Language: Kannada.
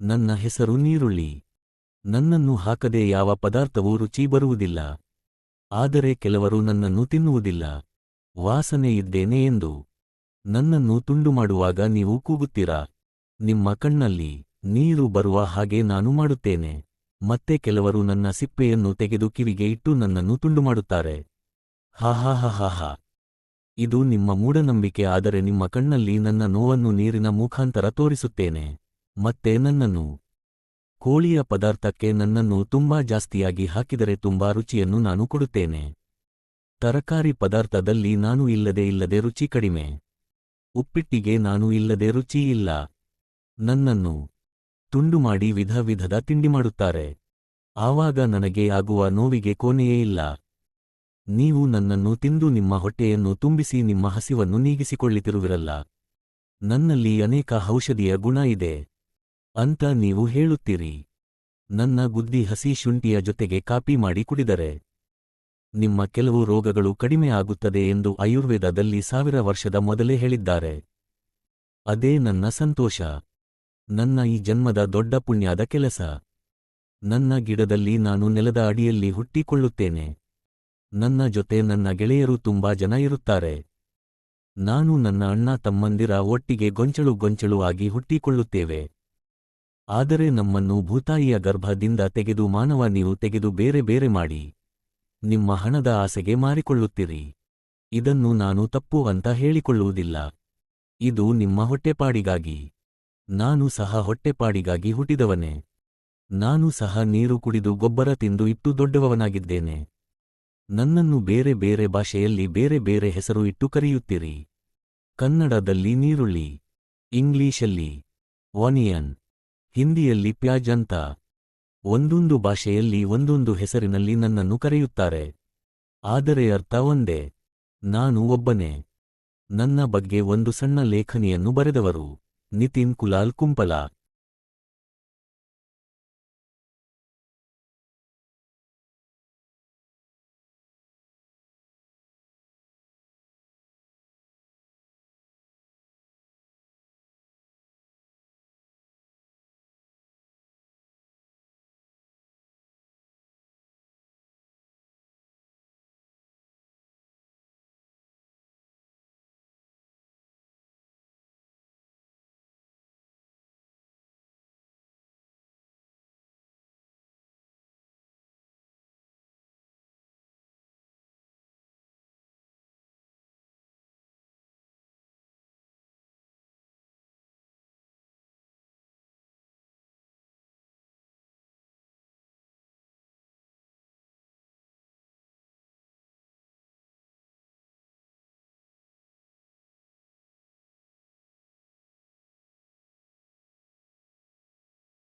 ನನ್ನ ಹೆಸರು ನೀರುಳ್ಳಿ. ನನ್ನನ್ನು ಹಾಕದೆ ಯಾವ ಪದಾರ್ಥವೂ ರುಚಿ ಬರುವುದಿಲ್ಲ. ಆದರೆ ಕೆಲವರು ನನ್ನನ್ನು ತಿನ್ನುವುದಿಲ್ಲ. ವಾಸನೆ ಇದ್ದೇನೆ ಎಂದು. ನನ್ನನ್ನು ತುಂಡು ಮಾಡುವಾಗ ನೀವು ಕೂಗುತ್ತೀರಾ? ನಿಮ್ಮ ಕಣ್ಣಲ್ಲಿ ನೀರು ಬರುವ ಹಾಗೆ ನಾನು ಮಾಡುತ್ತೇನೆ. ಮತ್ತೆ ಕೆಲವರು ನನ್ನ ಸಿಪ್ಪೆಯನ್ನು ತೆಗೆದು ಕಿವಿಗೆ ಇಟ್ಟು ನನ್ನನ್ನು ತುಂಡು ಮಾಡುತ್ತಾರೆ. ಹಾಹಾಹಾಹಾಹಾ ಇದು ನಿಮ್ಮ ಮೂಢನಂಬಿಕೆ, ಆದರೆ ನಿಮ್ಮ ಕಣ್ಣಲ್ಲಿ ನನ್ನ ನೋವನ್ನು ನೀರಿನ ಮುಖಾಂತರ ತೋರಿಸುತ್ತೇನೆ. ಮತ್ತೆ ನನ್ನನ್ನು. ಕೋಳಿಯ ಪದಾರ್ಥಕ್ಕೆ ನನ್ನನ್ನು ತುಂಬಾ ಜಾಸ್ತಿಯಾಗಿ ಹಾಕಿದರೆ ತುಂಬಾ ರುಚಿಯನ್ನು ನಾನು ಕೊಡುತ್ತೇನೆ. ತರಕಾರಿ ಪದಾರ್ಥದಲ್ಲಿ ನಾನು ಇಲ್ಲದೆ ಇಲ್ಲದೆ ರುಚಿ ಕಡಿಮೆ. ಉಪ್ಪಿಟ್ಟಿಗೆ ನಾನು ಇಲ್ಲದೆ ರುಚಿ ಇಲ್ಲ. ನನ್ನನ್ನು ತುಂಡು ಮಾಡಿ ವಿಧ ವಿಧದ ತಿಂಡಿ ಮಾಡುತ್ತಾರೆ. ಆವಾಗ ನನಗೆ ಆಗುವ ನೋವಿಗೆ ಕೋನೆಯೇ ಇಲ್ಲ. ನೀವು ನನ್ನನ್ನು ತಿಂದು ನಿಮ್ಮ ಹೊಟ್ಟೆಯನ್ನು ತುಂಬಿಸಿ ನಿಮ್ಮ ಹಸಿವನ್ನು ನೀಗಿಸಿಕೊಳ್ಳುತ್ತಿರುವಿರಲ್ಲ ನನ್ನಲ್ಲಿ ಅನೇಕ ಔಷಧಿಯ ಗುಣ ಇದೆ. ಅಂತ ನೀವು ಹೇಳುತ್ತೀರಿ. ನನ್ನ ಗುದ್ದಿ ಹಸಿ ಶುಂಠಿಯ ಜೊತೆಗೆ ಕಾಪಿ ಮಾಡಿ ಕುಡಿದರೆ ನಿಮ್ಮ ಕೆಲವು ರೋಗಗಳು ಕಡಿಮೆ ಆಗುತ್ತದೆ ಎಂದು ಆಯುರ್ವೇದದಲ್ಲಿ ಸಾವಿರ ವರ್ಷದ ಮೊದಲೇ ಹೇಳಿದ್ದಾರೆ. ಅದೇ ನನ್ನ ಸಂತೋಷ. ನನ್ನ ಈ ಜನ್ಮದ ದೊಡ್ಡ ಪುಣ್ಯದ ಕೆಲಸ. ನನ್ನ ಗಿಡದಲ್ಲಿ ನಾನು ನೆಲದ ಅಡಿಯಲ್ಲಿ ಹುಟ್ಟಿಕೊಳ್ಳುತ್ತೇನೆ. ನನ್ನ ಜೊತೆ ನನ್ನ ಗೆಳೆಯರು ತುಂಬಾ ಜನ ಇರುತ್ತಾರೆ. ನಾನು ನನ್ನ ಅಣ್ಣ ತಮ್ಮಂದಿರ ಒಟ್ಟಿಗೆ ಗೊಂಚಳು ಗೊಂಚಳು ಆಗಿ ಹುಟ್ಟಿಕೊಳ್ಳುತ್ತೇವೆ. ಆದರೆ ನಮ್ಮನ್ನು ಭೂತಾಯಿಯ ಗರ್ಭದಿಂದ ತೆಗೆದು ಮಾನವ ನೀವು ತೆಗೆದು ಬೇರೆ ಬೇರೆ ಮಾಡಿ. ನಿಮ್ಮ ಹಣದ ಆಸೆಗೆ ಮಾರಿಕೊಳ್ಳುತ್ತೀರಿ. ಇದನ್ನು ನಾನು ತಪ್ಪು ಅಂತ ಹೇಳಿಕೊಳ್ಳುವುದಿಲ್ಲ. ಇದು ನಿಮ್ಮ ಹೊಟ್ಟೆಪಾಡಿಗಾಗಿ. ನಾನು ಸಹ ಹೊಟ್ಟೆಪಾಡಿಗಾಗಿ ಹುಟ್ಟಿದವನೇ. ನಾನು ಸಹ ನೀರು ಕುಡಿದು ಗೊಬ್ಬರ ತಿಂದು ಇಟ್ಟು ದೊಡ್ಡವನಾಗಿದ್ದೇನೆ. ನನ್ನನ್ನು ಬೇರೆ ಬೇರೆ ಭಾಷೆಯಲ್ಲಿ ಬೇರೆ ಬೇರೆ ಹೆಸರು ಇಟ್ಟು ಕರೆಯುತ್ತೀರಿ. ಕನ್ನಡದಲ್ಲಿ ನೀರುಳ್ಳಿ, ಇಂಗ್ಲೀಷಲ್ಲಿ ವಾನಿಯನ್ ಹಿಂದಿಯಲ್ಲಿ ಪ್ಯಾಜ್ ಅಂತ ಒಂದೊಂದು ಭಾಷೆಯಲ್ಲಿ ಒಂದೊಂದು ಹೆಸರಿನಲ್ಲಿ ನನ್ನನ್ನು ಕರೆಯುತ್ತಾರೆ. ಆದರೆ ಅರ್ಥ ಒಂದೇ, ನಾನು ಒಬ್ಬನೇ. ನನ್ನ ಬಗ್ಗೆ ಒಂದು ಸಣ್ಣ ಲೇಖನಿಯನ್ನು ಬರೆದವರು ನಿತಿನ್ ಕುಲಾಲ್ ಕುಂಪಲ.